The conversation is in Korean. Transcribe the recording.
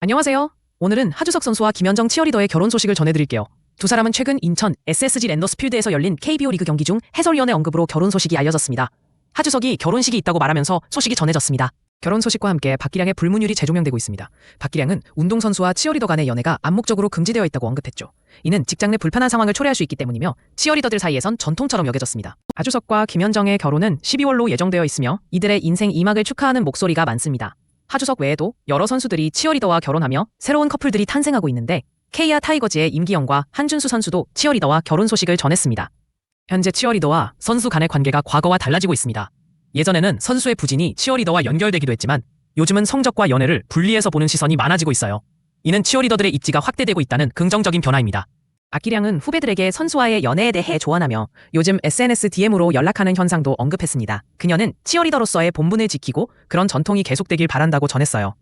안녕하세요. 오늘은 하주석 선수와 김현정 치어리더의 결혼 소식을 전해드릴게요. 두 사람은 최근 인천 SSG 랜더스필드에서 열린 KBO 리그 경기 중 해설위원의 언급으로 결혼 소식이 알려졌습니다. 하주석이 결혼식이 있다고 말하면서 소식이 전해졌습니다. 결혼 소식과 함께 박기량의 불문율이 재조명되고 있습니다. 박기량은 운동선수와 치어리더 간의 연애가 암묵적으로 금지되어 있다고 언급했죠. 이는 직장 내 불편한 상황을 초래할 수 있기 때문이며 치어리더들 사이에선 전통처럼 여겨졌습니다. 하주석과 김현정의 결혼은 12월로 예정되어 있으며 이들의 인생 2막을 축하하는 목소리가 많습니다. 하주석 외에도 여러 선수들이 치어리더와 결혼하며 새로운 커플들이 탄생하고 있는데 케이아 타이거즈의 임기영과 한준수 선수도 치어리더와 결혼 소식을 전했습니다. 현재 치어리더와 선수 간의 관계가 과거와 달라지고 있습니다. 예전에는 선수의 부진이 치어리더와 연결되기도 했지만 요즘은 성적과 연애를 분리해서 보는 시선이 많아지고 있어요. 이는 치어리더들의 입지가 확대되고 있다는 긍정적인 변화입니다. 박기량은 후배들에게 선수와의 연애에 대해 조언하며 요즘 SNS DM으로 연락하는 현상도 언급했습니다. 그녀는 치어리더로서의 본분을 지키고 그런 전통이 계속되길 바란다고 전했어요.